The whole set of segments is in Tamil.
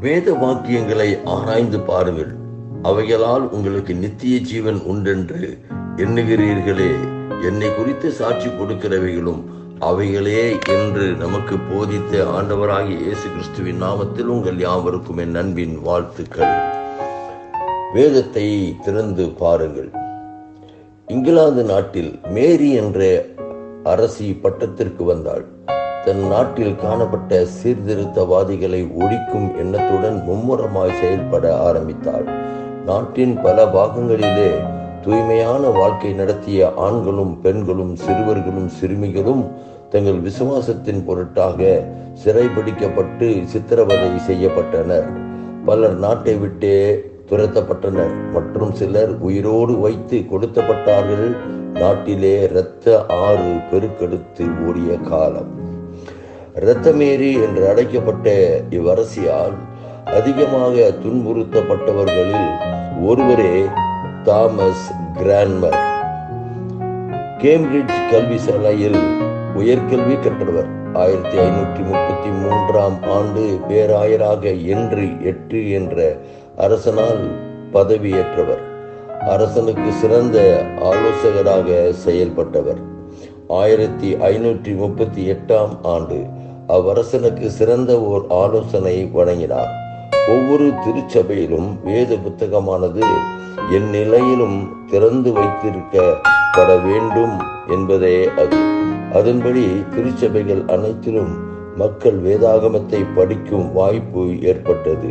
வேத வாக்கியங்களை ஆராய்ந்து பாருங்கள். அவைகளால் உங்களுக்கு நித்திய ஜீவன் உண்டென்று எண்ணுகிறீர்களே. என்னை குறித்து சாட்சி கொடுக்கிறவைகளும் அவைகளே என்று நமக்கு போதித்த ஆண்டவராகிய இயேசு கிறிஸ்துவின் நாமத்தில் உங்கள் யாவருக்கும் என் அன்பின் வாழ்த்துக்கள். வேதத்தை திறந்து பாருங்கள். இங்கிலாந்து நாட்டில் மேரி என்ற அரசி பட்டத்திற்கு வந்தாள். தன் நாட்டில் காணப்பட்ட சீர்திருத்தவாதிகளை ஒழிக்கும் எண்ணத்துடன் மும்முரமாய் செயல்பட ஆரம்பித்தாள். நாட்டின் பல பாகங்களிலே தூய்மையான வாழ்க்கை நடத்திய ஆண்களும் பெண்களும் சிறுவர்களும் சிறுமிகளும் தங்கள் விசுவாசத்தின் பொருட்டாக சிறைபிடிக்கப்பட்டு சித்திரவதை செய்யப்பட்டனர். பலர் நாட்டை விட்டே துரத்தப்பட்டனர். மற்றும் சிலர் உயிரோடு வைத்து கொடுத்தப்பட்டார்கள் நாட்டிலே இரத்த ஆறு பெருக்கெடுத்து ஓடிய காலம். இரத்தமேரி என்று அழைக்கப்பட்ட இவ்வரசியால் அதிகமாக துன்புறுத்தப்பட்டவர்களில் ஒருவரே தாமஸ் கிரான்மர். கேம்பிரிட்ஜ் கல்வி சாலையில் உயர்கல்வி கற்றவர். ஆயிரத்தி ஐநூற்றி முப்பத்தி மூன்றாம் ஆண்டு பேராயராக என்று எட்டு என்ற அரசனால் பதவியேற்றவர். அரசனுக்கு சிறந்த ஆலோசகராக செயல்பட்டவர். ஆயிரத்தி ஐநூற்றி முப்பத்தி எட்டாம் ஆண்டு அவ்வரசனுக்கு சிறந்த ஓர் ஆலோசனை வழங்கினார். ஒவ்வொரு திருச்சபையிலும் வேத புத்தகமானது என் நிலையிலும் திறந்து வைத்திருக்கப்பட வேண்டும் என்பதே அது. அதன்படி திருச்சபைகள் அனைத்திலும் மக்கள் வேதாகமத்தை படிக்கும் வாய்ப்பு ஏற்பட்டது.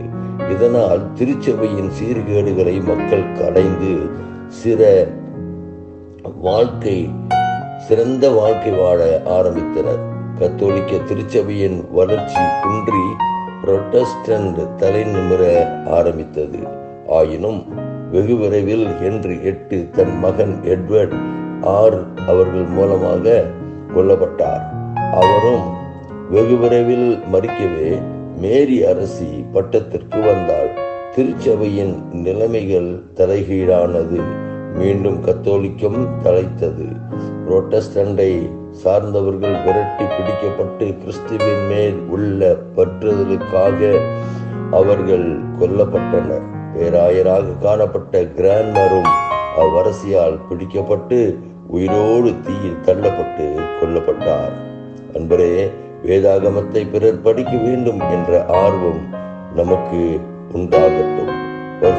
இதனால் திருச்சபையின் சீர்கேடுகளை மக்கள் கடைந்து சிற வாழ்க்கை சிறந்த வாழ்க்கை வாழ ஆரம்பித்தனர். கத்தோலிக்க திருச்சபையின் வளர்ச்சி குன்றி புரொட்டஸ்டன்ட் தலை நிமிர ஆரம்பித்தது. ஆயினும் வெகு விரைவில் ஹென்றி எட்டு தன் மகன் எட்வர்ட் ஆர் அவர்கள் மூலமாக கொல்லப்பட்டார். அவரும் வெகு விரைவில் மறிக்கவே மேரி அரசி பட்டத்திற்கு வந்தாள். திருச்சபையின் நிலைமைகள் தலைகீழானது. மீண்டும் கத்தோலிக்கம் தலைத்தது. புரோட்டஸ்டண்டை சார்ந்தவர்கள் விரட்டி பிடிக்கப்பட்டு கிறிஸ்துவின் மேல் உள்ள பற்றுதலுக்காக அவர்கள் கொல்லப்பட்டனர். பேராயராக காணப்பட்ட கிரான்மரும் அவ்வரசியால் பிடிக்கப்பட்டு உயிரோடு தீயில் தள்ளப்பட்டு கொல்லப்பட்டார். அன்பரே வேதாகமத்தை பிறர் படிக்க வேண்டும் என்ற ஆர்வம் நமக்கு உண்டாகட்டும்.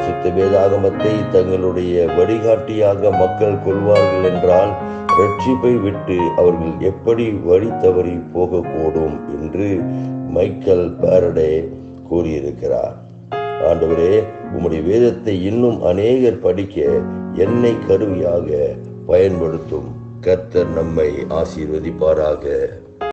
பரிசுத்த வேதாகமத்தை தங்களுடைய வழிகாட்டியாக மக்கள் கொள்வார்கள் என்றால் ரட்சிப்பை விட்டு அவர்கள் எப்படி வழி தவறி போகக்கூடும் என்று மைக்கேல் பாரடே கூறியிருக்கிறார். ஆண்டவரே உம்முடைய வேதத்தை இன்னும் அநேகர் படிக்க என்னை கருவியாக பயன்படுத்தும். கர்த்தர் நம்மை ஆசீர்வதிப்பாராக.